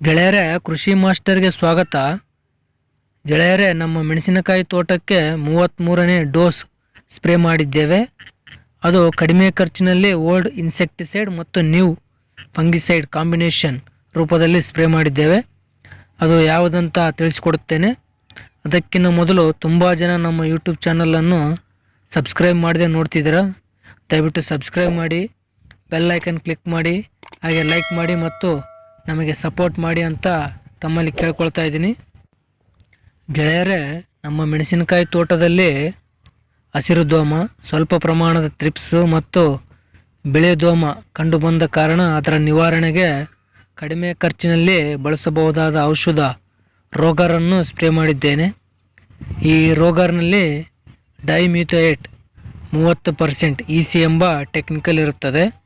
ಗೆಳೆಯರೇ, ಕೃಷಿ ಮಾಸ್ಟರ್ಗೆ ಸ್ವಾಗತ. ಗೆಳೆಯರೇ, ನಮ್ಮ ಮೆಣಸಿನಕಾಯಿ ತೋಟಕ್ಕೆ ಮೂವತ್ತ್ಮೂರನೇ ಡೋಸ್ ಸ್ಪ್ರೇ ಮಾಡಿದ್ದೇವೆ. ಅದು ಕಡಿಮೆ ಖರ್ಚಿನಲ್ಲಿ ಓಲ್ಡ್ ಇನ್ಸೆಕ್ಟಿಸೈಡ್ ಮತ್ತು ನ್ಯೂ ಫಂಗಿಸೈಡ್ ಕಾಂಬಿನೇಷನ್ ರೂಪದಲ್ಲಿ ಸ್ಪ್ರೇ ಮಾಡಿದ್ದೇವೆ. ಅದು ಯಾವುದಂತ ತಿಳಿಸ್ಕೊಡುತ್ತೇನೆ. ಅದಕ್ಕಿಂತ ಮೊದಲು ತುಂಬ ಜನ ನಮ್ಮ ಯೂಟ್ಯೂಬ್ ಚಾನಲನ್ನು ಸಬ್ಸ್ಕ್ರೈಬ್ ಮಾಡದೆ ನೋಡ್ತಿದ್ದೀರಾ? ದಯವಿಟ್ಟು ಸಬ್ಸ್ಕ್ರೈಬ್ ಮಾಡಿ, ಬೆಲ್ ಐಕನ್ ಕ್ಲಿಕ್ ಮಾಡಿ, ಹಾಗೆ ಲೈಕ್ ಮಾಡಿ ಮತ್ತು ನಮಗೆ ಸಪೋರ್ಟ್ ಮಾಡಿ ಅಂತ ತಮ್ಮಲ್ಲಿ ಕೇಳ್ಕೊಳ್ತಾ ಇದ್ದೀನಿ. ಗೆಳೆಯರೇ, ನಮ್ಮ ಮೆಣಸಿನಕಾಯಿ ತೋಟದಲ್ಲಿ ಹಸಿರು ದೋಮ, ಸ್ವಲ್ಪ ಪ್ರಮಾಣದ ತ್ರಿಪ್ಸು ಮತ್ತು ಬಿಳಿ ದೋಮ ಕಂಡುಬಂದ ಕಾರಣ ಅದರ ನಿವಾರಣೆಗೆ ಕಡಿಮೆ ಖರ್ಚಿನಲ್ಲಿ ಬಳಸಬಹುದಾದ ಔಷಧ ರೋಗರನ್ನು ಸ್ಪ್ರೇ ಮಾಡಿದ್ದೇನೆ. ಈ ರೋಗರ್ನಲ್ಲಿ ಡೈಮ್ಯೂಥಯೇಟ್ ಮೂವತ್ತು ಪರ್ಸೆಂಟ್ ಇ ಸಿ ಎಂಬ ಟೆಕ್ನಿಕಲ್ ಇರುತ್ತದೆ.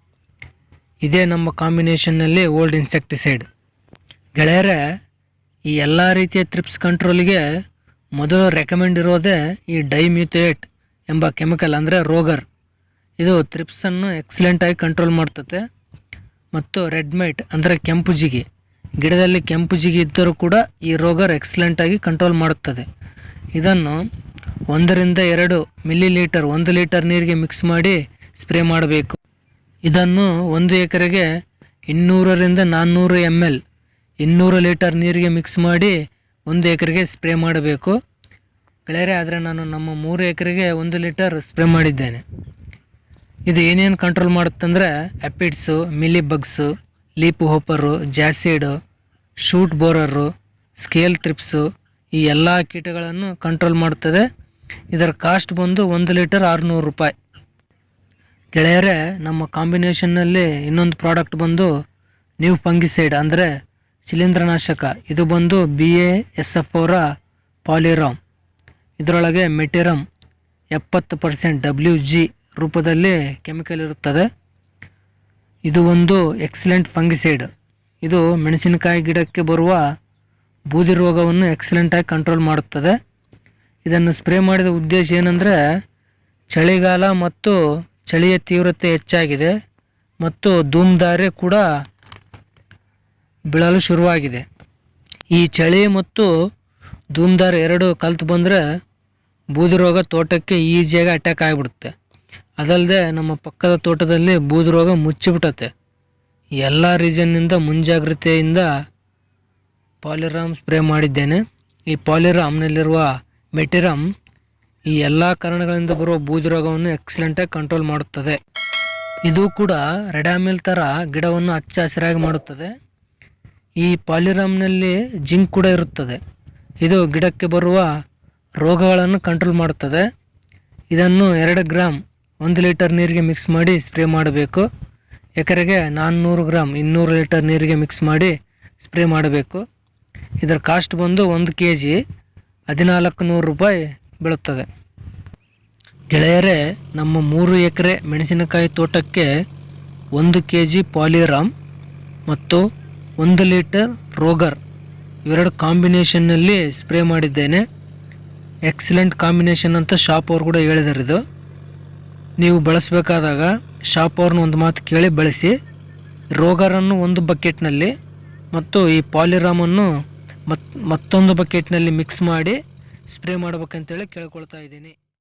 ಇದೇ ನಮ್ಮ ಕಾಂಬಿನೇಷನ್ನಲ್ಲಿ ಓಲ್ಡ್ ಇನ್ಸೆಕ್ಟಿಸೈಡ್ ಗೆಳೆಯರೇ, ಈ ಎಲ್ಲ ರೀತಿಯ ತ್ರಿಪ್ಸ್ ಕಂಟ್ರೋಲಿಗೆ ಮೊದಲು ರೆಕಮೆಂಡ್ ಇರೋದೇ ಈ ಡೈಮ್ಯೂಥೇಟ್ ಎಂಬ ಕೆಮಿಕಲ್ ಅಂದರೆ ರೋಗರ್. ಇದು ತ್ರಿಪ್ಸನ್ನು ಎಕ್ಸಲೆಂಟಾಗಿ ಕಂಟ್ರೋಲ್ ಮಾಡ್ತತೆ ಮತ್ತು ರೆಡ್ ಮೈಟ್ ಅಂದರೆ ಕೆಂಪು ಜಿಗಿ. ಗಿಡದಲ್ಲಿ ಕೆಂಪು ಜಿಗಿ ಇದ್ದರೂ ಕೂಡ ಈ ರೋಗರ್ ಎಕ್ಸಲೆಂಟಾಗಿ ಕಂಟ್ರೋಲ್ ಮಾಡುತ್ತದೆ. ಇದನ್ನು ಒಂದರಿಂದ ಎರಡು ಮಿಲಿ ಲೀಟರ್ ಒಂದು ಲೀಟರ್ ನೀರಿಗೆ ಮಿಕ್ಸ್ ಮಾಡಿ ಸ್ಪ್ರೇ ಮಾಡಬೇಕು. ಇದನ್ನು ಒಂದು ಎಕರೆಗೆ ಇನ್ನೂರರಿಂದ ನಾನ್ನೂರು ಎಂ ಎಲ್ ಇನ್ನೂರು ಲೀಟರ್ ನೀರಿಗೆ ಮಿಕ್ಸ್ ಮಾಡಿ ಒಂದು ಎಕರೆಗೆ ಸ್ಪ್ರೇ ಮಾಡಬೇಕು. ಗೆಳೆಯರೆ, ಆದರೆ ನಾನು ನಮ್ಮ ಮೂರು ಎಕರೆಗೆ ಒಂದು ಲೀಟರ್ ಸ್ಪ್ರೇ ಮಾಡಿದ್ದೇನೆ. ಇದು ಏನೇನು control ಮಾಡುತ್ತಂದರೆ aphids mealy bugs leaf hopper jassid shoot borer scale thrips ಈ ಎಲ್ಲ ಕೀಟಗಳನ್ನು ಕಂಟ್ರೋಲ್ ಮಾಡುತ್ತದೆ. ಇದರ ಕಾಸ್ಟ್ ಬಂದು ಒಂದು ಲೀಟರ್ ಆರುನೂರು ರೂಪಾಯಿ. ಗೆಳೆಯರೇ, ನಮ್ಮ ಕಾಂಬಿನೇಷನ್ನಲ್ಲಿ ಇನ್ನೊಂದು ಪ್ರಾಡಕ್ಟ್ ಬಂದು ನ್ಯೂ ಫಂಗಿಸೈಡ್ ಅಂದರೆ ಶಿಲೀಂಧ್ರನಾಶಕ. ಇದು ಬಂದು ಬಿ ಎ ಎಸ್ ಎಫ್ ಅವರ ಪಾಲಿರಾಮ್. ಇದರೊಳಗೆ ಮೆಟಿರಮ್ ಎಪ್ಪತ್ತು ಪರ್ಸೆಂಟ್ ಡಬ್ಲ್ಯೂ ಜಿ ರೂಪದಲ್ಲಿ ಕೆಮಿಕಲ್ ಇರುತ್ತದೆ. ಇದು ಒಂದು ಎಕ್ಸಲೆಂಟ್ ಫಂಗಿಸೈಡ್ ಇದು ಮೆಣಸಿನಕಾಯಿ ಗಿಡಕ್ಕೆ ಬರುವ ಬೂದಿ ರೋಗವನ್ನು ಎಕ್ಸಲೆಂಟಾಗಿ ಕಂಟ್ರೋಲ್ ಮಾಡುತ್ತದೆ. ಇದನ್ನು ಸ್ಪ್ರೇ ಮಾಡಿದ ಉದ್ದೇಶ ಏನಂದರೆ, ಚಳಿಗಾಲ ಮತ್ತು ಚಳಿಯ ತೀವ್ರತೆ ಹೆಚ್ಚಾಗಿದೆ ಮತ್ತು ಧೂಮ್ಧಾರೆ ಕೂಡ ಬೀಳಲು ಶುರುವಾಗಿದೆ. ಈ ಚಳಿ ಮತ್ತು ಧೂಮ್ಧಾರೆ ಎರಡು ಕಲ್ತು ಬಂದರೆ ಬೂದು ರೋಗ ತೋಟಕ್ಕೆ ಈಸಿಯಾಗಿ ಅಟ್ಯಾಕ್ ಆಗಿಬಿಡುತ್ತೆ. ಅದಲ್ಲದೆ ನಮ್ಮ ಪಕ್ಕದ ತೋಟದಲ್ಲಿ ಬೂದು ರೋಗ ಮುಚ್ಚಿಬಿಟ್ಟತೆ. ಎಲ್ಲ ರೀಸನ್ನಿಂದ ಮುಂಜಾಗ್ರತೆಯಿಂದ ಪಾಲಿರಾಮ್ ಸ್ಪ್ರೇ ಮಾಡಿದ್ದೇನೆ. ಈ ಪಾಲಿರಾಮ್ನಲ್ಲಿರುವ ಮೆಟಿರಮ್ ಈ ಎಲ್ಲ ಕಾರಣಗಳಿಂದ ಬರುವ ಬೂದಿ ರೋಗವನ್ನು ಎಕ್ಸಲೆಂಟಾಗಿ ಕಂಟ್ರೋಲ್ ಮಾಡುತ್ತದೆ. ಇದು ಕೂಡ ರೆಡಾಮಿಲ್ ಥರ ಗಿಡವನ್ನು ಹಚ್ಚ ಹಸಿರಾಗಿ ಮಾಡುತ್ತದೆ. ಈ ಪಾಲಿರಾಮ್ನಲ್ಲಿ ಜಿಂಕ್ ಕೂಡ ಇರುತ್ತದೆ. ಇದು ಗಿಡಕ್ಕೆ ಬರುವ ರೋಗಗಳನ್ನು ಕಂಟ್ರೋಲ್ ಮಾಡುತ್ತದೆ. ಇದನ್ನು ಎರಡು ಗ್ರಾಮ್ ಒಂದು ಲೀಟರ್ ನೀರಿಗೆ ಮಿಕ್ಸ್ ಮಾಡಿ ಸ್ಪ್ರೇ ಮಾಡಬೇಕು. ಎಕರೆಗೆ ನಾನ್ನೂರು ಗ್ರಾಮ್ ಇನ್ನೂರು ಲೀಟರ್ ನೀರಿಗೆ ಮಿಕ್ಸ್ ಮಾಡಿ ಸ್ಪ್ರೇ ಮಾಡಬೇಕು. ಇದರ ಕಾಸ್ಟ್ ಬಂದು ಒಂದು ಕೆ ಜಿ ಹದಿನಾಲ್ಕು ನೂರು ರೂಪಾಯಿ ಬೀಳುತ್ತದೆ. ಗೆಳೆಯರೇ, ನಮ್ಮ ಮೂರು ಎಕರೆ ಮೆಣಸಿನಕಾಯಿ ತೋಟಕ್ಕೆ ಒಂದು ಕೆ ಜಿ ಪಾಲಿರಾಮ್ ಮತ್ತು ಒಂದು ಲೀಟರ್ ರೋಗರ್ ಇವೆರಡು ಕಾಂಬಿನೇಷನ್ನಲ್ಲಿ ಸ್ಪ್ರೇ ಮಾಡಿದ್ದೇನೆ. ಎಕ್ಸಲೆಂಟ್ ಕಾಂಬಿನೇಷನ್ ಅಂತ ಶಾಪ್ ಅವ್ರು ಕೂಡ ಹೇಳಿದರು ಇದು. ನೀವು ಬಳಸಬೇಕಾದಾಗ ಶಾಪ್ ಅವ್ರನ್ನ ಒಂದು ಮಾತು ಕೇಳಿ ಬಳಸಿ. ರೋಗರನ್ನು ಒಂದು ಬಕೆಟ್ನಲ್ಲಿ ಮತ್ತು ಈ ಪಾಲಿರಾಮನ್ನು ಮತ್, ಮತ್ತೊಂದು ಬಕೆಟ್ನಲ್ಲಿ ಮಿಕ್ಸ್ ಮಾಡಿ ಸ್ಪ್ರೇ ಮಾಡ್ಬೇಕಂತೇಳಿ ಕೇಳ್ಕೊಳ್ತಾ ಇದ್ದೀನಿ.